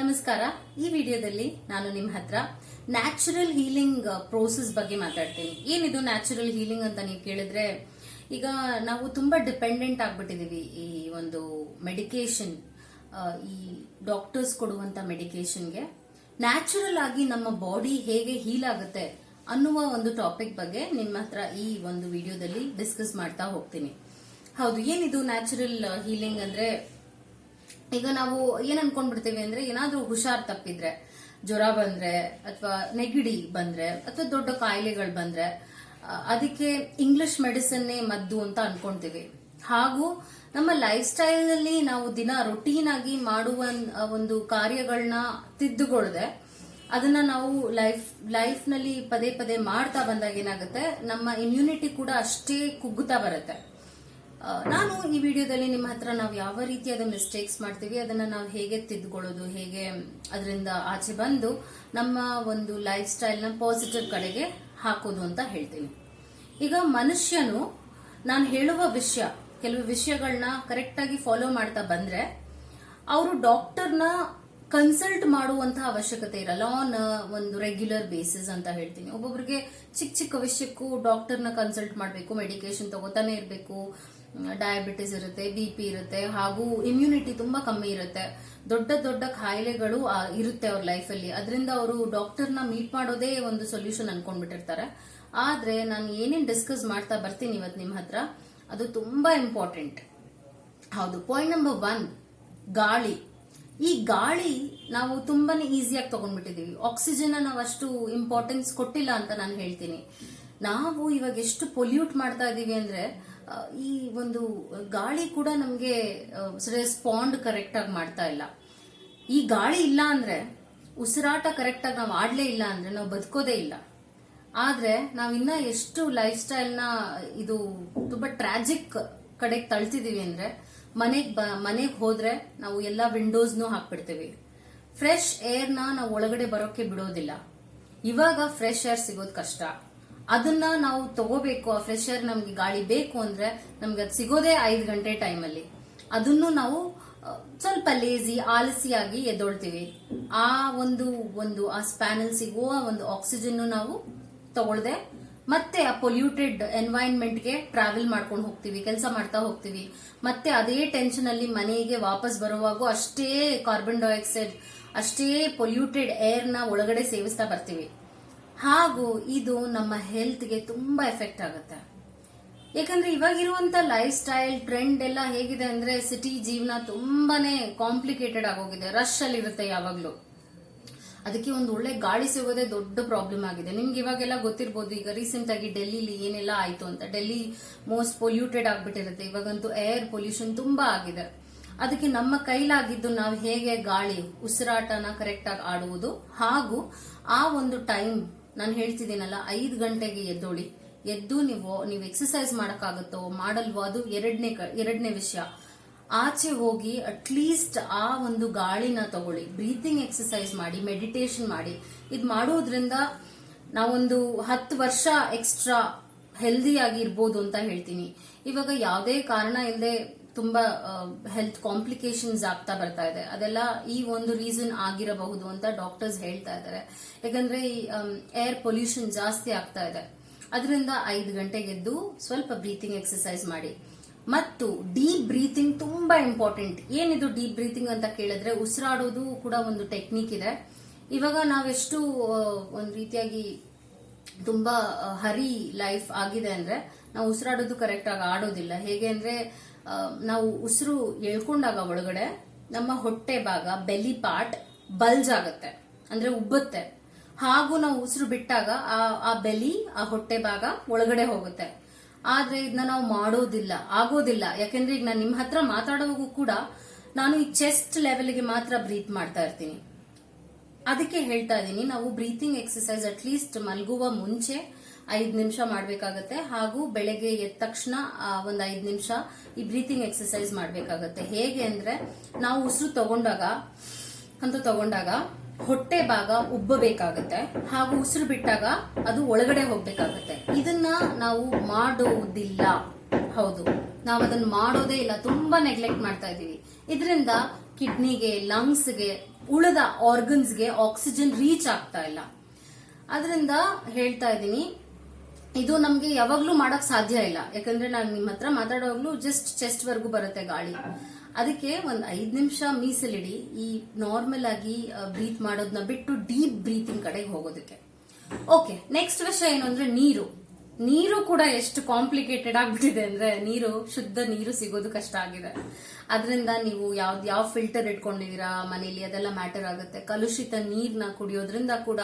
ನಮಸ್ಕಾರ. ಈ ವಿಡಿಯೋದಲ್ಲಿ ನಾನು ನಿಮ್ಮ ಹತ್ರ ನ್ಯಾಚುರಲ್ ಹೀಲಿಂಗ್ ಪ್ರೋಸೆಸ್ ಬಗ್ಗೆ ಮಾತಾಡ್ತೀನಿ. ಏನಿದು ನ್ಯಾಚುರಲ್ ಹೀಲಿಂಗ್ ಅಂತ ನೀವು ಕೇಳಿದ್ರೆ, ಈಗ ನಾವು ತುಂಬಾ ಡಿಪೆಂಡೆಂಟ್ ಆಗ್ಬಿಟ್ಟಿದೀವಿ ಈ ಒಂದು ಮೆಡಿಕೇಶನ್ ಈ ಡಾಕ್ಟರ್ಸ್ ಕೊಡುವಂತ ಮೆಡಿಕೇಶನ್ಗೆ ನ್ಯಾಚುರಲ್ ಆಗಿ ನಮ್ಮ ಬಾಡಿ ಹೇಗೆ ಹೀಲ್ ಆಗುತ್ತೆ ಅನ್ನುವ ಒಂದು ಟಾಪಿಕ್ ಬಗ್ಗೆ ನಿಮ್ಮ ಹತ್ರ ಈ ಒಂದು ವಿಡಿಯೋದಲ್ಲಿ ಡಿಸ್ಕಸ್ ಮಾಡ್ತಾ ಹೋಗ್ತೀನಿ. ಹೌದು, ಏನಿದು ನ್ಯಾಚುರಲ್ ಹೀಲಿಂಗ್ ಅಂದ್ರೆ ಈಗ ನಾವು ಏನ್ ಅನ್ಕೊಂಡ್ಬಿಡ್ತೀವಿ ಅಂದ್ರೆ ಏನಾದ್ರೂ ಹುಷಾರ್ ತಪ್ಪಿದ್ರೆ, ಜ್ವರ ಬಂದ್ರೆ, ಅಥವಾ ನೆಗಡಿ ಬಂದ್ರೆ, ಅಥವಾ ದೊಡ್ಡ ಕಾಯಿಲೆಗಳು ಬಂದ್ರೆ ಅದಕ್ಕೆ ಇಂಗ್ಲಿಷ್ ಮೆಡಿಸನ್ನೇ ಮದ್ದು ಅಂತ ಅನ್ಕೊಂತೀವಿ. ಹಾಗೂ ನಮ್ಮ ಲೈಫ್ ಸ್ಟೈಲ್ನಲ್ಲಿ ನಾವು ದಿನ ರೊಟೀನ್ ಆಗಿ ಮಾಡುವ ಒಂದು ಕಾರ್ಯಗಳನ್ನ ತಿದ್ದುಕೊಳ್ಳದೆ ಅದನ್ನ ನಾವು ಲೈಫ್ ಲೈಫ್ನಲ್ಲಿ ಪದೇ ಪದೇ ಮಾಡ್ತಾ ಬಂದಾಗ ಏನಾಗುತ್ತೆ, ನಮ್ಮ ಇಮ್ಯುನಿಟಿ ಕೂಡ ಅಷ್ಟೇ ಕುಗ್ಗುತ್ತಾ ಬರುತ್ತೆ. ನಾನು ಈ ವಿಡಿಯೋದಲ್ಲಿ ನಿಮ್ಮ ಹತ್ರ ನಾವು ಯಾವ ರೀತಿಯಾದ ಮಿಸ್ಟೇಕ್ಸ್ ಮಾಡ್ತೀವಿ, ಅದನ್ನ ನಾವು ಹೇಗೆ ತಿದ್ಕೊಳ್ಳೋದು, ಹೇಗೆ ಅದರಿಂದ ಆಚೆ ಬಂದು ನಮ್ಮ ಒಂದು ಲೈಫ್ ಸ್ಟೈಲ್ನ ಪಾಸಿಟಿವ್ ಕಡೆಗೆ ಹಾಕೋದು ಅಂತ ಹೇಳ್ತೀನಿ. ಈಗ ಮನುಷ್ಯನು, ನಾನು ಹೇಳುವ ವಿಷಯ, ಕೆಲವು ವಿಷಯಗಳನ್ನ ಕರೆಕ್ಟಾಗಿ ಫಾಲೋ ಮಾಡ್ತಾ ಬಂದ್ರೆ, ಅವರು ಡಾಕ್ಟರ್ನ ಕನ್ಸಲ್ಟ್ ಮಾಡುವಂತಹ ಅವಶ್ಯಕತೆ ಇರಲ್ಲ ಆನ್ ಒಂದು ರೆಗ್ಯುಲರ್ ಬೇಸಿಸ್ ಅಂತ ಹೇಳ್ತೀನಿ. ಒಬ್ಬೊಬ್ರಿಗೆ ಚಿಕ್ಕ ಚಿಕ್ಕ ವಿಷಯಕ್ಕೂ ಡಾಕ್ಟರ್ನ ಕನ್ಸಲ್ಟ್ ಮಾಡಬೇಕು ಮೆಡಿಕೇಶನ್ ತಗೋತಾನೆ ಇರಬೇಕು ಡಯಾಬಿಟಿಸ್ ಇರುತ್ತೆ ಬಿ ಪಿ ಇರುತ್ತೆ, ಹಾಗೂ ಇಮ್ಯುನಿಟಿ ತುಂಬಾ ಕಮ್ಮಿ ಇರುತ್ತೆ. ದೊಡ್ಡ ದೊಡ್ಡ ಕಾಯಿಲೆಗಳು ಇರುತ್ತೆ ಅವ್ರ ಲೈಫಲ್ಲಿ ಅದರಿಂದ ಅವರು ಡಾಕ್ಟರ್ನ ಮೀಟ್ ಮಾಡೋದೇ ಒಂದು ಸೊಲ್ಯೂಷನ್ ಅನ್ಕೊಂಡ್ಬಿಟ್ಟಿರ್ತಾರೆ. ಆದ್ರೆ ನಾನು ಏನೇನ್ ಡಿಸ್ಕಸ್ ಮಾಡ್ತಾ ಬರ್ತೀನಿ ಇವತ್ತು ನಿಮ್ಮ ಹತ್ರ, ಅದು ತುಂಬಾ ಇಂಪಾರ್ಟೆಂಟ್ ಹೌದು ಪಾಯಿಂಟ್ ನಂಬರ್ ಒನ್ ಗಾಳಿ. ಈ ಗಾಳಿ ನಾವು ತುಂಬಾನೇ ಈಸಿಯಾಗಿ ತಗೊಂಡ್ಬಿಟ್ಟಿದೀವಿ. ಆಕ್ಸಿಜನ್ ನಾವು ಅಷ್ಟು ಇಂಪಾರ್ಟೆನ್ಸ್ ಕೊಟ್ಟಿಲ್ಲ ಅಂತ ನಾನು ಹೇಳ್ತೀನಿ. ನಾವು ಇವಾಗ ಎಷ್ಟು ಪೊಲ್ಯೂಟ್ ಮಾಡ್ತಾ ಇದೀವಿ ಅಂದ್ರೆ ಈ ಒಂದು ಗಾಳಿ ಕೂಡ ನಮಗೆ ರೆಸ್ಪಾಂಡ್ ಕರೆಕ್ಟ್ ಆಗಿ ಮಾಡ್ತಾ ಇಲ್ಲ. ಈ ಗಾಳಿ ಇಲ್ಲ ಅಂದ್ರೆ, ಉಸಿರಾಟ ಕರೆಕ್ಟ್ ಆಗಿ ನಾವು ಆಡ್ಲೇ ಇಲ್ಲ ಅಂದ್ರೆ, ನಾವು ಬದುಕೋದೇ ಇಲ್ಲ. ಆದ್ರೆ ನಾವಿನ್ನ ಎಷ್ಟು ಲೈಫ್ ಸ್ಟೈಲ್ನ ಇದು ತುಂಬಾ ಟ್ರಾಜಿಕ್ ಕಡೆಗೆ ತಳ್ತಿದೀವಿ ಅಂದ್ರೆ ಬ, ಮನೆಗೆ ಹೋದ್ರೆ ನಾವು ಎಲ್ಲಾ ವಿಂಡೋಸ್ನು ಹಾಕ್ಬಿಡ್ತೀವಿ. ಫ್ರೆಶ್ ಏರ್ನ ನಾವು ಒಳಗಡೆ ಬರೋಕೆ ಬಿಡೋದಿಲ್ಲ. ಇವಾಗ ಫ್ರೆಶ್ ಏರ್ ಸಿಗೋದು ಕಷ್ಟ. ಅದನ್ನ ನಾವು ತಗೋಬೇಕು, ಆ ಫ್ರೆಶ್ ಏರ್ ನಮ್ಗೆ ಗಾಳಿ ಬೇಕು ಅಂದ್ರೆ ನಮ್ಗೆ ಅದು ಸಿಗೋದೇ ಐದು ಗಂಟೆ ಟೈಮಲ್ಲಿ ಅದನ್ನು ನಾವು ಸ್ವಲ್ಪ ಲೇಜಿ ಆಲಸಿಯಾಗಿ ಎದ್ದೊಳ್ತೀವಿ ಆ ಒಂದು ಒಂದು, ಆ ಸ್ಪ್ಯಾನಲ್ ಸಿಗುವ ಒಂದು ಆಕ್ಸಿಜನ್ ನಾವು ತಗೊಳ್ದೆ, ಮತ್ತೆ ಆ ಪೊಲ್ಯೂಟೆಡ್ ಎನ್ವೈರನ್ಮೆಂಟ್ಗೆ ಟ್ರಾವೆಲ್ ಮಾಡ್ಕೊಂಡು ಹೋಗ್ತೀವಿ, ಕೆಲಸ ಮಾಡ್ತಾ ಹೋಗ್ತೀವಿ. ಮತ್ತೆ ಅದೇ ಟೆನ್ಷನ್ ಅಲ್ಲಿ ಮನೆಗೆ ವಾಪಸ್ ಬರುವಾಗ ಅಷ್ಟೇ ಕಾರ್ಬನ್ ಡೈಆಕ್ಸೈಡ್ ಅಷ್ಟೇ ಪೊಲ್ಯೂಟೆಡ್ ಏರ್ನ ಒಳಗಡೆ ಸೇವಿಸ್ತಾ ಬರ್ತೀವಿ. ಹಾಗೂ ಇದು ನಮ್ಮ ಹೆಲ್ತ್ಗೆ ತುಂಬ ಎಫೆಕ್ಟ್ ಆಗುತ್ತೆ. ಯಾಕಂದ್ರೆ ಇವಾಗಿರುವಂತ ಲೈಫ್ ಸ್ಟೈಲ್ ಟ್ರೆಂಡ್ ಎಲ್ಲ ಹೇಗಿದೆ ಅಂದ್ರೆ ಸಿಟಿ ಜೀವನ ತುಂಬಾನೇ ಕಾಂಪ್ಲಿಕೇಟೆಡ್ ಆಗೋಗಿದೆ. ರಶ್ ಅಲ್ಲಿ ಇರುತ್ತೆ ಯಾವಾಗ್ಲೂ. ಅದಕ್ಕೆ ಒಂದು ಒಳ್ಳೆ ಗಾಳಿ ಸಿಗೋದೇ ದೊಡ್ಡ ಪ್ರಾಬ್ಲಮ್ ಆಗಿದೆ. ನಿಮ್ಗೆ ಇವಾಗೆಲ್ಲ ಗೊತ್ತಿರ್ಬೋದು, ಈಗ ರೀಸೆಂಟ್ ಆಗಿ ಡೆಲ್ಲಿಲಿ ಏನೆಲ್ಲ ಆಯ್ತು ಅಂತ. ಡೆಲ್ಲಿ ಮೋಸ್ಟ್ ಪೊಲ್ಯೂಟೆಡ್ ಆಗ್ಬಿಟ್ಟಿರುತ್ತೆ. ಇವಾಗಂತೂ ಏರ್ ಪೊಲ್ಯೂಷನ್ ತುಂಬಾ ಆಗಿದೆ. ಅದಕ್ಕೆ ನಮ್ಮ ಕೈಲಾಗಿದ್ದು ನಾವು ಹೇಗೆ ಗಾಳಿ, ಉಸಿರಾಟನ ಕರೆಕ್ಟ್ ಆಗಿ ಆಡುವುದು ಹಾಗೂ ಆ ಒಂದು ಟೈಮ್ ನಾನು ಹೇಳ್ತಿದ್ದೀನಲ್ಲ, ಐದು ಗಂಟೆಗೆ ಎದ್ದೋಳಿ. ಎದ್ದು ನೀವು ನೀವು ಎಕ್ಸಸೈಸ್ ಮಾಡೋಕ್ಕಾಗುತ್ತೋ, ಮಾಡಲ್ವೋ, ಅದು ಎರಡನೇ ಎರಡನೇ ವಿಷಯ. ಆಚೆ ಹೋಗಿ ಅಟ್ಲೀಸ್ಟ್ ಆ ಒಂದು ಗಾಳಿನ ತಗೊಳ್ಳಿ. ಬ್ರೀತಿಂಗ್ ಎಕ್ಸಸೈಸ್ ಮಾಡಿ ಮೆಡಿಟೇಷನ್ ಮಾಡಿ. ಇದು ಮಾಡೋದ್ರಿಂದ ನಾವೊಂದು ಹತ್ತು ವರ್ಷ ಎಕ್ಸ್ಟ್ರಾ ಹೆಲ್ದಿ ಆಗಿ ಇರ್ಬೋದು ಅಂತ ಹೇಳ್ತೀನಿ. ಇವಾಗ ಯಾವುದೇ ಕಾರಣ ಇಲ್ಲದೆ ತುಂಬಾ ಹೆಲ್ತ್ ಕಾಂಪ್ಲಿಕೇಶನ್ಸ್ ಆಗ್ತಾ ಬರ್ತಾ ಇದೆ. ಅದೆಲ್ಲ ಈ ಒಂದು ರೀಸನ್ ಆಗಿರಬಹುದು ಅಂತ ಡಾಕ್ಟರ್ಸ್ ಹೇಳ್ತಾ ಇದ್ದಾರೆ. ಯಾಕಂದ್ರೆ ಈ ಏರ್ ಪೊಲ್ಯೂಷನ್ ಜಾಸ್ತಿ ಆಗ್ತಾ ಇದೆ. ಅದರಿಂದ ಐದು ಗಂಟೆಗೆದ್ದು ಸ್ವಲ್ಪ ಬ್ರೀತಿಂಗ್ ಎಕ್ಸಸೈಸ್ ಮಾಡಿ. ಮತ್ತು ಡೀಪ್ ಬ್ರೀತಿಂಗ್ ತುಂಬಾ ಇಂಪಾರ್ಟೆಂಟ್ ಏನಿದು ಡೀಪ್ ಬ್ರೀತಿಂಗ್ ಅಂತ ಕೇಳಿದ್ರೆ ಉಸಿರಾಡೋದು ಕೂಡ ಒಂದು ಟೆಕ್ನಿಕ್ ಇದೆ. ಇವಾಗ ನಾವೆಷ್ಟು ಒಂದು ರೀತಿಯಾಗಿ ತುಂಬಾ ಹರಿ ಲೈಫ್ ಆಗಿದೆ ಅಂದ್ರೆ ನಾವು ಉಸಿರಾಡೋದು ಕರೆಕ್ಟ್ ಆಗಿ ಆಡೋದಿಲ್ಲ. ಹೇಗೆ ಅಂದ್ರೆ ನಾವು ಉಸಿರು ಎಳ್ಕೊಂಡಾಗ ಒಳಗಡೆ ನಮ್ಮ ಹೊಟ್ಟೆ ಭಾಗ ಬೆಲಿ ಪಾರ್ಟ್ ಬಲ್ಜ್ ಆಗುತ್ತೆ, ಅಂದ್ರೆ ಉಬ್ಬುತ್ತೆ. ಹಾಗೂ ನಾವು ಉಸಿರು ಬಿಟ್ಟಾಗ ಆ ಬೆಲಿ ಆ ಹೊಟ್ಟೆ ಭಾಗ ಒಳಗಡೆ ಹೋಗುತ್ತೆ. ಆದ್ರೆ ಇದನ್ನ ನಾವು ಮಾಡೋದಿಲ್ಲ, ಆಗೋದಿಲ್ಲ. ಯಾಕೆಂದ್ರೆ ಈಗ ನಾನು ನಿಮ್ಮ ಹತ್ರ ಮಾತಾಡುವಾಗೂ ಕೂಡ ನಾನು ಈ ಚೆಸ್ಟ್ ಲೆವೆಲ್ಗೆ ಮಾತ್ರ ಬ್ರೀತ್ ಮಾಡ್ತಾ ಇರ್ತೀನಿ. ಅದಕ್ಕೆ ಹೇಳ್ತಾ ಇದ್ದೀನಿ, ನಾವು ಬ್ರೀತಿಂಗ್ ಎಕ್ಸಸೈಸ್ ಅಟ್ಲೀಸ್ಟ್ ಮಲಗುವ ಮುಂಚೆ ಐದ್ ನಿಮಿಷ ಮಾಡ್ಬೇಕಾಗತ್ತೆ. ಹಾಗೂ ಬೆಳಗ್ಗೆ ಎದ್ದ ತಕ್ಷಣ ಒಂದು ಐದ್ ನಿಮಿಷ ಈ ಬ್ರೀತಿಂಗ್ ಎಕ್ಸಸೈಸ್ ಮಾಡ್ಬೇಕಾಗತ್ತೆ. ಹೇಗೆ ಅಂದ್ರೆ, ನಾವು ಉಸಿರು ತಗೊಂಡಾಗ ಅಂತ ತಗೊಂಡಾಗ ಹೊಟ್ಟೆ ಭಾಗ ಉಬ್ಬಬೇಕಾಗತ್ತೆ. ಹಾಗೂ ಉಸಿರು ಬಿಟ್ಟಾಗ ಅದು ಒಳಗಡೆ ಹೋಗ್ಬೇಕಾಗತ್ತೆ. ಇದನ್ನ ನಾವು ಮಾಡೋದಿಲ್ಲ. ಹೌದು. ನಾವು ಅದನ್ನ ಮಾಡೋದೇ ಇಲ್ಲ. ತುಂಬಾ ನೆಗ್ಲೆಕ್ಟ್ ಮಾಡ್ತಾ ಇದೀವಿ ಇದರಿಂದ ಕಿಡ್ನಿಗೆ ಲಂಗ್ಸ್ಗೆ ಉಳಿದ ಆರ್ಗನ್ಸ್ಗೆ ಆಕ್ಸಿಜನ್ ರೀಚ್ ಆಗ್ತಾ ಇಲ್ಲ. ಅದರಿಂದ ಹೇಳ್ತಾ ಇದ್ದೀನಿ ಇದು ನಮ್ಗೆ ಯಾವಾಗ್ಲೂ ಮಾಡಕ್ ಸಾಧ್ಯ ಇಲ್ಲ. ಯಾಕಂದ್ರೆ ನಾನು ನಿಮ್ಮ ಹತ್ರ ಮಾತಾಡೋವಾಗ್ಲೂ ಜಸ್ಟ್ ಚೆಸ್ಟ್ ವರ್ಗೂ ಬರುತ್ತೆ ಗಾಳಿ. ಅದಕ್ಕೆ ಒಂದ್ ಐದ್ ನಿಮಿಷ ಮೀಸಲಿಡಿ. ಈ ನಾರ್ಮಲ್ ಆಗಿ ಬ್ರೀತ್ ಮಾಡೋದನ್ನ ಬಿಟ್ಟು ಡೀಪ್ ಬ್ರೀತಿಂಗ್ ಕಡೆಗೆ ಹೋಗೋದಕ್ಕೆ. ಓಕೆ ನೆಕ್ಸ್ಟ್ ವಿಷಯ ಏನು ಅಂದ್ರೆ ನೀರು. ನೀರು ಕೂಡ ಎಷ್ಟು ಕಾಂಪ್ಲಿಕೇಟೆಡ್ ಆಗ್ಬಿಟ್ಟಿದೆ ಅಂದ್ರೆ ನೀರು, ಶುದ್ಧ ನೀರು ಸಿಗೋದು ಕಷ್ಟ ಆಗಿದೆ. ಅದರಿಂದ ನೀವು ಯಾವ್ದು ಯಾವ ಫಿಲ್ಟರ್ ಇಟ್ಕೊಂಡಿದ್ದೀರಾ ಮನೇಲಿ, ಅದೆಲ್ಲ ಮ್ಯಾಟರ್ ಆಗುತ್ತೆ. ಕಲುಷಿತ ನೀರನ್ನ ಕುಡಿಯೋದ್ರಿಂದ ಕೂಡ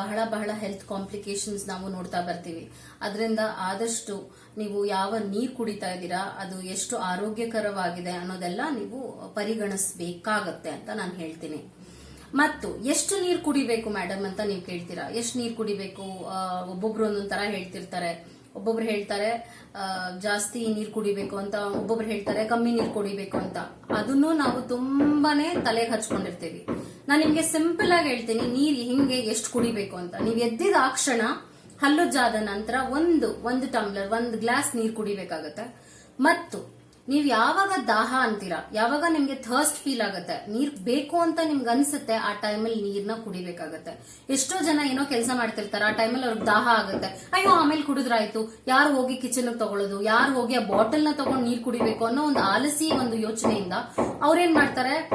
ಬಹಳ ಬಹಳ ಹೆಲ್ತ್ ಕಾಂಪ್ಲಿಕೇಶನ್ಸ್ ನಾವು ನೋಡ್ತಾ ಬರ್ತೀವಿ. ಅದರಿಂದ ಆದಷ್ಟು ನೀವು ಯಾವ ನೀರು ಕುಡಿತಾ ಇದ್ದೀರಾ, ಅದು ಎಷ್ಟು ಆರೋಗ್ಯಕರವಾಗಿದೆ ಅನ್ನೋದೆಲ್ಲ ನೀವು ಪರಿಗಣಿಸಬೇಕಾಗತ್ತೆ ಅಂತ ನಾನು ಹೇಳ್ತೀನಿ. ಮತ್ತು ಎಷ್ಟು ನೀರು ಕುಡಿಬೇಕು ಮೇಡಮ್ ಅಂತ ನೀವು ಕೇಳ್ತೀರಾ? ಎಷ್ಟು ನೀರು ಕುಡಿಬೇಕು? ಒಬ್ಬೊಬ್ರು ಒಂದೊಂದು ತರ ಹೇಳ್ತಿರ್ತಾರೆ. ಒಬ್ಬೊಬ್ರು ಹೇಳ್ತಾರೆ ಜಾಸ್ತಿ ನೀರು ಕುಡಿಬೇಕು ಅಂತ ಒಬ್ಬೊಬ್ರು ಹೇಳ್ತಾರೆ, ಕಮ್ಮಿ ನೀರು ಕುಡಿಬೇಕು ಅಂತ. ಅದನ್ನು ನಾವು ತುಂಬಾನೇ ತಲೆಗೆ ಹಚ್ಕೊಂಡಿರ್ತೀವಿ. ನಾನು ನಿಮ್ಗೆ ಸಿಂಪಲ್ ಆಗಿ ಹೇಳ್ತೀನಿ, ನೀರು ಹಿಂಗೆ ಎಷ್ಟು ಕುಡಿಬೇಕು ಅಂತ. ನೀವು ಎದ್ದಿದ ಆ ಕ್ಷಣ ಹಲ್ಲುಜ್ಜಾದ ನಂತರ ಒಂದು ಒಂದು ಟಂಬ್ಲರ್ ಒಂದು ಗ್ಲಾಸ್ ನೀರು ಕುಡಿಬೇಕಾಗತ್ತೆ. ಮತ್ತು ನೀವು ಯಾವಾಗ ದಾಹ ಅಂತೀರಾ? ಯಾವಾಗ ನಿಮ್ಗೆ ಥರ್ಸ್ಟ್ ಫೀಲ್ ಆಗುತ್ತೆ? ನೀರ್ ಬೇಕು ಅಂತ ನಿಮ್ಗೆ ಅನ್ಸುತ್ತೆ, ಆ ಟೈಮಲ್ಲಿ ನೀರ್ನ ಕುಡಿಬೇಕಾಗತ್ತೆ. ಎಷ್ಟೋ ಜನ ಏನೋ ಕೆಲಸ ಮಾಡ್ತಿರ್ತಾರೆ, ಆ ಟೈಮಲ್ಲಿ ಅವ್ರಿಗೆ ದಾಹ ಆಗುತ್ತೆ. ಅಯ್ಯೋ, ಆಮೇಲೆ ಕುಡಿದ್ರಾಯ್ತು. ಯಾರು ಹೋಗಿ ಕಿಚನ್ ತಗೊಳ್ಳೋದು ಯಾರು ಹೋಗಿ ಆ ಬಾಟಲ್ನ ತಗೊಂಡು ನೀರ್ ಕುಡಿಬೇಕು ಅನ್ನೋ ಒಂದು ಆಲಸಿ ಒಂದು ಯೋಚನೆಯಿಂದ ಅವ್ರೇನ್ ಮಾಡ್ತಾರೆ?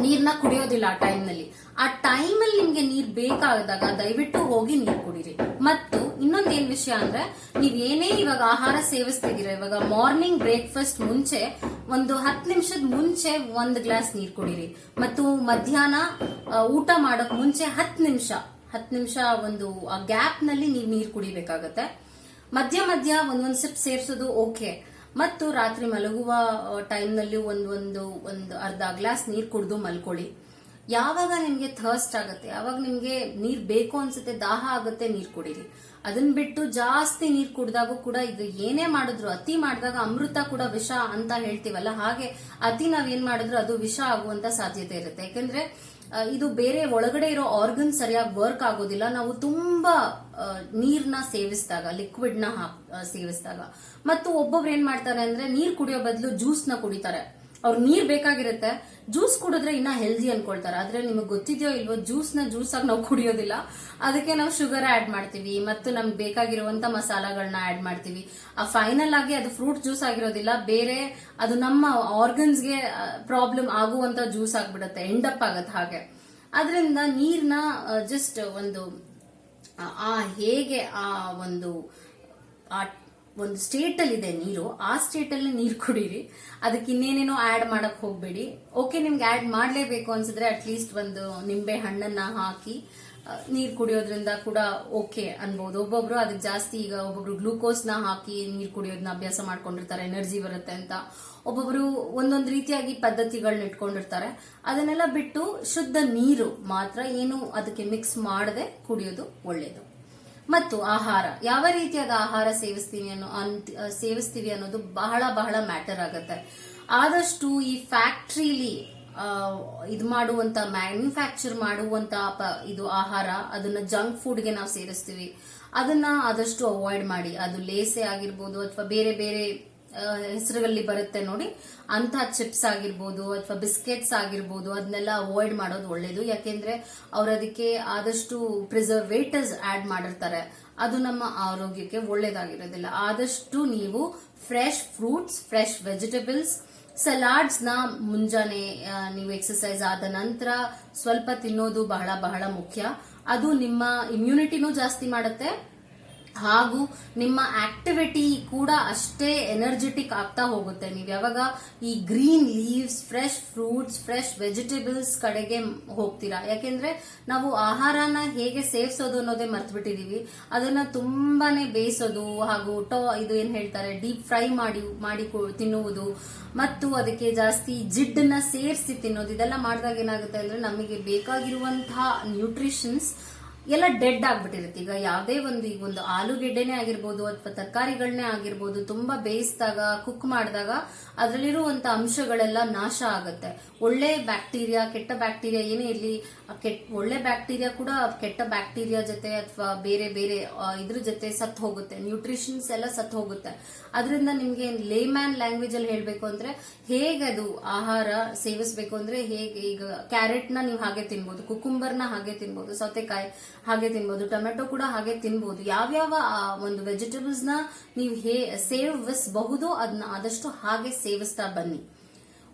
ನೀರ್ನ ಕುಡಿಯೋದಿಲ್ಲ ಆ ಟೈಮ್ನಲ್ಲಿ ಆ ಟೈಮಲ್ಲಿ ನಿಮ್ಗೆ ನೀರ್ ಬೇಕಾದಾಗ ದಯವಿಟ್ಟು ಹೋಗಿ ನೀರ್ ಕುಡಿರಿ. ಮತ್ತು ಇನ್ನೊಂದ್ ಏನ್ ವಿಷಯ ಅಂದ್ರೆ, ನೀವ್ ಏನೇ ಇವಾಗ ಆಹಾರ ಸೇವಿಸ್ತಿದ್ದೀರಾ, ಇವಾಗ ಮಾರ್ನಿಂಗ್ ಬ್ರೇಕ್ಫಾಸ್ಟ್ ಮುಂಚೆ ಒಂದು ಹತ್ತು ನಿಮಿಷದ ಮುಂಚೆ ಒಂದ್ ಗ್ಲಾಸ್ ನೀರ್ ಕುಡೀರಿ. ಮತ್ತು ಮಧ್ಯಾಹ್ನ ಊಟ ಮಾಡಕ್ ಮುಂಚೆ ಹತ್ತು ನಿಮಿಷ ಹತ್ತು ನಿಮಿಷ ಒಂದು ಗ್ಯಾಪ್ನಲ್ಲಿ ನೀವು ನೀರ್ ಕುಡಿಬೇಕಾಗತ್ತೆ. ಮಧ್ಯ ಮಧ್ಯ ಒಂದೊಂದ್ ಸಿಪ್ ಸೇರ್ಸೋದು ಓಕೆ ಮತ್ತು ರಾತ್ರಿ ಮಲಗುವ ಟೈಮ್ನಲ್ಲಿ ಒಂದೊಂದು ಒಂದು ಅರ್ಧ ಗ್ಲಾಸ್ ನೀರ್ ಕುಡಿದು ಮಲ್ಕೊಳ್ಳಿ. ಯಾವಾಗ ನಿಮ್ಗೆ ಥರ್ಸ್ಟ್ ಆಗುತ್ತೆ, ಯಾವಾಗ ನಿಮ್ಗೆ ನೀರ್ ಬೇಕು ಅನ್ಸುತ್ತೆ, ದಾಹ ಆಗುತ್ತೆ, ನೀರ್ ಕುಡೀರಿ. ಅದನ್ನ ಬಿಟ್ಟು ಜಾಸ್ತಿ ನೀರ್ ಕುಡ್ದಾಗೂ ಕೂಡ ಇದು ಏನೇ ಮಾಡಿದ್ರು, ಅತಿ ಮಾಡಿದಾಗ ಅಮೃತ ಕೂಡ ವಿಷ ಅಂತ ಹೇಳ್ತೀವಲ್ಲ, ಹಾಗೆ ಅತಿ ನಾವ್ ಏನ್ ಮಾಡಿದ್ರು ಅದು ವಿಷ ಆಗುವಂತ ಸಾಧ್ಯತೆ ಇರುತ್ತೆ. ಯಾಕಂದ್ರೆ ಇದು ಬೇರೆ ಒಳಗಡೆ ಇರೋ ಆರ್ಗನ್ ಸರಿಯಾಗಿ ವರ್ಕ್ ಆಗೋದಿಲ್ಲ. ನಾವು ತುಂಬಾ ನೀರ್ನ ಸೇವಿಸಿದಾಗ ಲಿಕ್ವಿಡ್ನ ಸೇವಿಸಿದಾಗ. ಮತ್ತು ಒಬ್ಬೊಬ್ರು ಏನ್ ಮಾಡ್ತಾರೆ ಅಂದ್ರೆ ನೀರ್ ಕುಡಿಯೋ ಬದಲು ಜ್ಯೂಸ್ನ ಕುಡಿತಾರೆ. ಅವ್ರು ನೀರ್ ಬೇಕಾಗಿರುತ್ತೆ ಜ್ಯೂಸ್ ಕುಡಿದ್ರೆ ಇನ್ನ ಹೆಲ್ದಿ ಅನ್ಕೊಳ್ತಾರೆ. ಆದ್ರೆ ನಿಮಗೆ ಗೊತ್ತಿದೆಯೋ ಇಲ್ವೋ ಜ್ಯೂಸ್ನ ಜ್ಯೂಸ್ ಆಗಿ ನಾವು ಕುಡಿಯೋದಿಲ್ಲ. ಅದಕ್ಕೆ ನಾವು ಶುಗರ್ ಆಡ್ ಮಾಡ್ತೀವಿ, ಮತ್ತು ನಮ್ಗೆ ಬೇಕಾಗಿರುವಂತ ಮಸಾಲಾಗಳನ್ನ ಆಡ್ ಮಾಡ್ತೀವಿ. ಆ ಫೈನಲ್ ಆಗಿ ಅದು ಫ್ರೂಟ್ ಜ್ಯೂಸ್ ಆಗಿರೋದಿಲ್ಲ, ಬೇರೆ ಅದು ನಮ್ಮ ಆರ್ಗನ್ಸ್ಗೆ ಪ್ರಾಬ್ಲಮ್ ಆಗುವಂತ ಜ್ಯೂಸ್ ಆಗ್ಬಿಡುತ್ತೆ ಎಂಡಪ್ ಆಗತ್ತೆ ಹಾಗೆ. ಅದರಿಂದ ನೀರ್ನ ಜಸ್ಟ್ ಒಂದು ಆ ಹೇಗೆ ಆ ಒಂದು, ಆ ಒಂದು ಸ್ಟೇಟ್ ಅಲ್ಲಿ ಇದೆ ನೀರು, ಆ ಸ್ಟೇಟ್ ಅಲ್ಲಿ ನೀರು ಕುಡೀರಿ. ಅದಕ್ಕೆ ಇನ್ನೇನೇನೋ ಆಡ್ ಮಾಡಕ್ ಹೋಗ್ಬೇಡಿ. ಓಕೆ ನಿಮ್ಗೆ ಆಡ್ ಮಾಡಲೇಬೇಕು ಅನ್ಸಿದ್ರೆ ಅಟ್ಲೀಸ್ಟ್ ಒಂದು ನಿಂಬೆ ಹಣ್ಣನ್ನ ಹಾಕಿ ನೀರು ಕುಡಿಯೋದ್ರಿಂದ ಕೂಡ ಓಕೆ ಅನ್ಬೋದು. ಒಬ್ಬೊಬ್ರು ಅದಕ್ಕೆ ಜಾಸ್ತಿ ಈಗ ಒಬ್ಬೊಬ್ರು ಗ್ಲೂಕೋಸ್ನ ಹಾಕಿ ನೀರು ಕುಡಿಯೋದನ್ನ ಅಭ್ಯಾಸ ಮಾಡ್ಕೊಂಡಿರ್ತಾರೆ ಎನರ್ಜಿ ಬರುತ್ತೆ ಅಂತ. ಒಬ್ಬೊಬ್ರು ಒಂದೊಂದು ರೀತಿಯಾಗಿ ಪದ್ಧತಿಗಳನ್ನ ಇಟ್ಕೊಂಡಿರ್ತಾರೆ. ಅದನ್ನೆಲ್ಲ ಬಿಟ್ಟು ಶುದ್ಧ ನೀರು ಮಾತ್ರ ಏನು ಅದಕ್ಕೆ ಮಿಕ್ಸ್ ಮಾಡದೆ ಕುಡಿಯೋದು ಒಳ್ಳೇದು. ಮತ್ತು ಆಹಾರ. ಯಾವ ರೀತಿಯಾದ ಆಹಾರ ಸೇವಿಸ್ತೀವಿ ಅನ್ನೋ ಸೇವಿಸ್ತೀವಿ ಅನ್ನೋದು ಬಹಳ ಬಹಳ ಮ್ಯಾಟರ್ ಆಗುತ್ತೆ. ಆದಷ್ಟು ಈ ಫ್ಯಾಕ್ಟ್ರಿಲಿ ಇದು ಮಾಡುವಂತ, ಮ್ಯಾನುಫ್ಯಾಕ್ಚರ್ ಮಾಡುವಂತ ಇದು ಆಹಾರ, ಅದನ್ನ ಜಂಕ್ ಫುಡ್ಗೆ ನಾವು ಸೇರಿಸ್ತೀವಿ. ಅದನ್ನ ಆದಷ್ಟು ಅವಾಯ್ಡ್ ಮಾಡಿ. ಅದು ಲೇಸೆ ಆಗಿರ್ಬೋದು ಅಥವಾ ಬೇರೆ ಬೇರೆ ಹೆಸರುಗಳಲ್ಲಿ ಬರುತ್ತೆ ನೋಡಿ. ಅಂತ ಚಿಪ್ಸ್ ಆಗಿರ್ಬೋದು ಅಥವಾ ಬಿಸ್ಕೆಟ್ಸ್ ಆಗಿರ್ಬೋದು ಅದನ್ನೆಲ್ಲ ಅವಾಯ್ಡ್ ಮಾಡೋದು ಒಳ್ಳೇದು. ಯಾಕೆಂದ್ರೆ ಅವ್ರು ಅದಕ್ಕೆ ಆದಷ್ಟು ಪ್ರಿಸರ್ವೇಟರ್ಸ್ ಆಡ್ ಮಾಡಿರ್ತಾರೆ. ಅದು ನಮ್ಮ ಆರೋಗ್ಯಕ್ಕೆ ಒಳ್ಳೇದಾಗಿರೋದಿಲ್ಲ. ಆದಷ್ಟು ನೀವು ಫ್ರೆಶ್ ಫ್ರೂಟ್ಸ್ ಫ್ರೆಶ್ ವೆಜಿಟೇಬಲ್ಸ್ ಸಲಾಡ್ಸ್ನ ಮುಂಜಾನೆ ನೀವು ಎಕ್ಸರ್ಸೈಸ್ ಆದ ನಂತರ ಸ್ವಲ್ಪ ತಿನ್ನೋದು ಬಹಳ ಬಹಳ ಮುಖ್ಯ. ಅದು ನಿಮ್ಮ ಇಮ್ಯುನಿಟಿನೂ ಜಾಸ್ತಿ ಮಾಡುತ್ತೆ. ಹಾಗೂ ನಿಮ್ಮ ಆಕ್ಟಿವಿಟಿ ಕೂಡ ಅಷ್ಟೇ ಎನರ್ಜೆಟಿಕ್ ಆಗ್ತಾ ಹೋಗುತ್ತೆ. ನೀವು ಯಾವಾಗ ಈ green leaves fresh fruits fresh vegetables ಕಡೆಗೆ ಹೋಗ್ತೀರಾ? ಯಾಕೆಂದ್ರೆ ನಾವು ಆಹಾರನ ಹೇಗೆ ಸೇವಿಸೋದು ಅನ್ನೋದೇ ಮರ್ತ್ಬಿಟ್ಟಿದೀವಿ. ಅದನ್ನ ತುಂಬಾನೇ ಬೇಯಿಸೋದು ಹಾಗೂ ಟೋ, ಇದು ಏನ್ ಹೇಳ್ತಾರೆ ಡೀಪ್ ಫ್ರೈ ಮಾಡಿ ಮಾಡಿ ತಿನ್ನುವುದು. ಮತ್ತು ಅದಕ್ಕೆ ಜಾಸ್ತಿ ಜಿಡ್ಡನ್ನ ಸೇರಿಸಿ ತಿನ್ನೋದು. ಇದೆಲ್ಲ ಮಾಡಿದಾಗ ಏನಾಗುತ್ತೆ ಅಂದ್ರೆ ನಮಗೆ ಬೇಕಾಗಿರುವಂತಹ ನ್ಯೂಟ್ರಿಷನ್ಸ್ ಎಲ್ಲ ಡೆಡ್ ಆಗ್ಬಿಟ್ಟಿರುತ್ತೆ. ಈಗ ಯಾವುದೇ ಒಂದು ಈಗ ಒಂದು ಆಲೂಗೆಡ್ಡೆನೇ ಆಗಿರ್ಬೋದು ಅಥವಾ ತರಕಾರಿಗಳನ್ನೇ ಆಗಿರ್ಬೋದು ತುಂಬಾ ಬೇಯಿಸಿದಾಗ ಕುಕ್ ಮಾಡಿದಾಗ ಅದರಲ್ಲಿರುವಂತ ಅಂಶಗಳೆಲ್ಲ ನಾಶ ಆಗುತ್ತೆ. ಒಳ್ಳೆ ಬ್ಯಾಕ್ಟೀರಿಯಾ ಕೆಟ್ಟ ಬ್ಯಾಕ್ಟೀರಿಯಾ ಏನೇ ಇರಲಿ ಕೆಟ್ಟ ಒಳ್ಳೆ ಬ್ಯಾಕ್ಟೀರಿಯಾ ಕೂಡ ಕೆಟ್ಟ ಬ್ಯಾಕ್ಟೀರಿಯಾ ಜೊತೆ ಅಥವಾ ಬೇರೆ ಬೇರೆ ಇದ್ರ ಜೊತೆ ಸತ್ತು ಹೋಗುತ್ತೆ. ನ್ಯೂಟ್ರಿಷನ್ಸ್ ಎಲ್ಲ ಸತ್ತು ಹೋಗುತ್ತೆ. ಅದರಿಂದ ನಿಮಗೆ ಲೇಮ್ಯಾನ್ ಲ್ಯಾಂಗ್ವೇಜ್ ಅಲ್ಲಿ ಹೇಳಬೇಕು ಅಂದ್ರೆ ಹೇಗೆ ಅದು ಆಹಾರ ಸೇವಿಸಬೇಕು ಅಂದ್ರೆ ಹೇಗೆ ಈಗ ಕ್ಯಾರೆಟ್ನ ನೀವು ಹಾಗೆ ತಿನ್ಬೋದು ಕುಕುಂಬರ್ನ ಹಾಗೆ ತಿನ್ಬೋದು, ಸೌತೆಕಾಯಿ ಹಾಗೆ ತಿನ್ಬೋದು, ಟೊಮೆಟೊ ಕೂಡ ಹಾಗೆ ತಿನ್ಬೋದು. ಯಾವ್ಯಾವ ಒಂದು ವೆಜಿಟೇಬಲ್ಸ್ನ ನೀವು ಹೇ, ಸೇವಿಸಬಹುದು ಅದನ್ನ ಆದಷ್ಟು ಹಾಗೆ ಸೇವಿಸ್ತಾ ಬನ್ನಿ.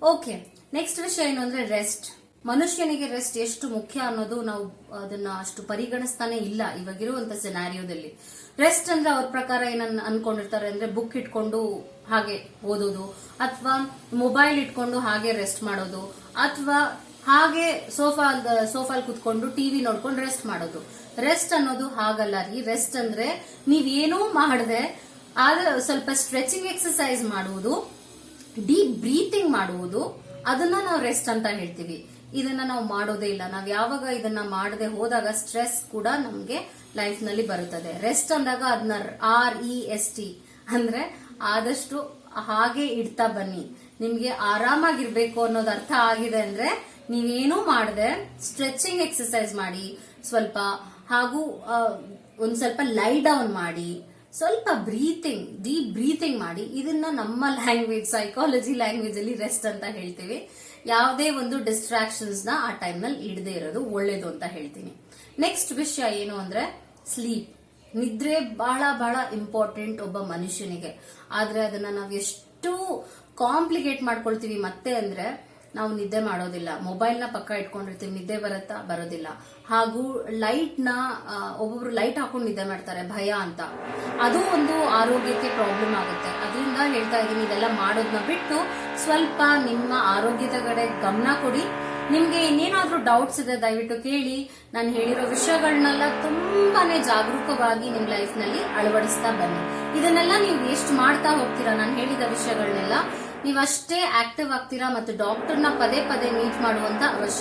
ಓಕೆ ನೆಕ್ಸ್ಟ್ ವಿಷಯ ಏನು ಅಂದ್ರೆ ರೆಸ್ಟ್ ಮನುಷ್ಯನಿಗೆ ರೆಸ್ಟ್ ಎಷ್ಟು ಮುಖ್ಯ ಅನ್ನೋದು ನಾವು ಅದನ್ನ ಅಷ್ಟು ಪರಿಗಣಿಸ್ತಾನೆ ಇಲ್ಲ ಇವಾಗಿರುವಂತ ಸಿನಾರಿಯೋದಲ್ಲಿ ರೆಸ್ಟ್ ಅಂದ್ರೆ ಅವ್ರ ಪ್ರಕಾರ ಏನನ್ನ ಅನ್ಕೊಂಡಿರ್ತಾರೆ ಅಂದ್ರೆ ಬುಕ್ ಇಟ್ಕೊಂಡು ಹಾಗೆ ಓದೋದು, ಅಥವಾ ಮೊಬೈಲ್ ಇಟ್ಕೊಂಡು ಹಾಗೆ ರೆಸ್ಟ್ ಮಾಡೋದು, ಅಥವಾ ಹಾಗೆ ಸೋಫಾ ಸೋಫಾಲ್ ಕುತ್ಕೊಂಡು ಟಿವಿ ನೋಡ್ಕೊಂಡು ರೆಸ್ಟ್ ಮಾಡೋದು. ರೆಸ್ಟ್ ಅನ್ನೋದು ಹಾಗಲ್ಲ. ರೀ ರೆಸ್ಟ್ ಅಂದ್ರೆ ನೀವೇನೂ ಮಾಡದೆ, ಆದ್ರೆ ಸ್ವಲ್ಪ ಸ್ಟ್ರೆಚಿಂಗ್ ಎಕ್ಸರ್ಸೈಸ್ ಮಾಡುವುದು ಡೀಪ್ ಬ್ರೀತಿಂಗ್ ಮಾಡುವುದು, ಅದನ್ನ ನಾವು ರೆಸ್ಟ್ ಅಂತ ಹೇಳ್ತೀವಿ. ಇದನ್ನ ನಾವು ಮಾಡೋದೇ ಇಲ್ಲ. ನಾವ್ ಯಾವಾಗ ಇದನ್ನ ಮಾಡದೆ ಹೋದಾಗ ಸ್ಟ್ರೆಸ್ ಕೂಡ ನಮ್ಗೆ ಲೈಫ್ನಲ್ಲಿ ಬರುತ್ತದೆ. ರೆಸ್ಟ್ ಅಂದಾಗ ಅದನ್ನ ಆರ್ ಇ ಎಸ್ ಟಿ ಅಂದ್ರೆ ಆದಷ್ಟು ಹಾಗೆ ಇಡ್ತಾ ಬನ್ನಿ. ನಿಮ್ಗೆ ಆರಾಮಾಗಿರ್ಬೇಕು ಅನ್ನೋದು ಅರ್ಥ ಆಗಿದೆ ಅಂದ್ರೆ ನೀವೇನೂ ಮಾಡದೆ ಸ್ಟ್ರೆಚಿಂಗ್ ಎಕ್ಸರ್ಸೈಸ್ ಮಾಡಿ, ಸ್ವಲ್ಪ ಹಾಗೂ ಒಂದು ಒಂದ್ ಸ್ವಲ್ಪ ಲೈ ಡೌನ್ ಮಾಡಿ, ಸ್ವಲ್ಪ ಬ್ರೀತಿಂಗ್ ಡೀಪ್ ಬ್ರೀತಿಂಗ್ ಮಾಡಿ, ಇದನ್ನ ನಮ್ಮ ಲ್ಯಾಂಗ್ವೇಜ್ ಸೈಕಾಲಜಿ ಲ್ಯಾಂಗ್ವೇಜ್ ಅಲ್ಲಿ ರೆಸ್ಟ್ ಅಂತ ಹೇಳ್ತೀವಿ. ಯಾವುದೇ ಒಂದು ಡಿಸ್ಟ್ರಾಕ್ಷನ್ಸ್ನ ಆ ಟೈಮ್ನಲ್ಲಿ ಇಡದೆ ಇರೋದು ಒಳ್ಳೇದು ಅಂತ ಹೇಳ್ತೀನಿ. ನೆಕ್ಸ್ಟ್ ವಿಷಯ ಏನು ಅಂದ್ರೆ ಸ್ಲೀಪ್ ನಿದ್ರೆ ಬಹಳ ಬಹಳ ಇಂಪಾರ್ಟೆಂಟ್ ಒಬ್ಬ ಮನುಷ್ಯನಿಗೆ. ಆದ್ರೆ ಅದನ್ನ ನಾವು ಎಷ್ಟು ಕಾಂಪ್ಲಿಕೇಟ್ ಮಾಡ್ಕೊಳ್ತೀವಿ ಮತ್ತೆ ಅಂದ್ರೆ ನಾವು ನಿದ್ದೆ ಮಾಡೋದಿಲ್ಲ. ಮೊಬೈಲ್ನ ಪಕ್ಕ ಇಟ್ಕೊಂಡಿರ್ತೀವಿ ನಿದ್ದೆ ಬರುತ್ತಾ ಬರೋದಿಲ್ಲ. ಹಾಗೂ ಲೈಟ್ನ ಆ, ಒಬ್ಬೊಬ್ರು ಲೈಟ್ ಹಾಕೊಂಡು ನಿದ್ದೆ ಮಾಡ್ತಾರೆ ಭಯ ಅಂತ. ಅದು ಒಂದು ಆರೋಗ್ಯಕ್ಕೆ ಪ್ರಾಬ್ಲಮ್ ಆಗುತ್ತೆ. ಅದರಿಂದ ಹೇಳ್ತಾ ಇದ್ದೀನಿ ಇದೆಲ್ಲ ಮಾಡೋದನ್ನ ಬಿಟ್ಟು ಸ್ವಲ್ಪ ನಿಮ್ಮ ಆರೋಗ್ಯದ ಕಡೆ ಗಮನ ಕೊಡಿ. ನಿಮ್ಗೆ ಇನ್ನೇನಾದ್ರೂ ಡೌಟ್ಸ್ ಇದೆ ದಯವಿಟ್ಟು ಕೇಳಿ. ನಾನು ಹೇಳಿರೋ ವಿಷಯಗಳನ್ನೆಲ್ಲ ತುಂಬಾನೇ ಜಾಗರೂಕವಾಗಿ ನಿಮ್ ಲೈಫ್ನಲ್ಲಿ ಅಳವಡಿಸ್ತಾ ಬನ್ನಿ. ಇದನ್ನೆಲ್ಲ ನೀವು ಎಷ್ಟು ಮಾಡ್ತಾ ಹೋಗ್ತೀರಾ? ನಾನು ಹೇಳಿದ ವಿಷಯಗಳನ್ನೆಲ್ಲ ನೀವಷ್ಟೇ ಆಕ್ಟಿವ್ ಆಗ್ತೀರಾ ಮತ್ತು ಡಾಕ್ಟರ್ನ ಪದೇ ಪದೇ ಮೀಟ್ ಮಾಡುವಂತ ಅವಶ್ಯ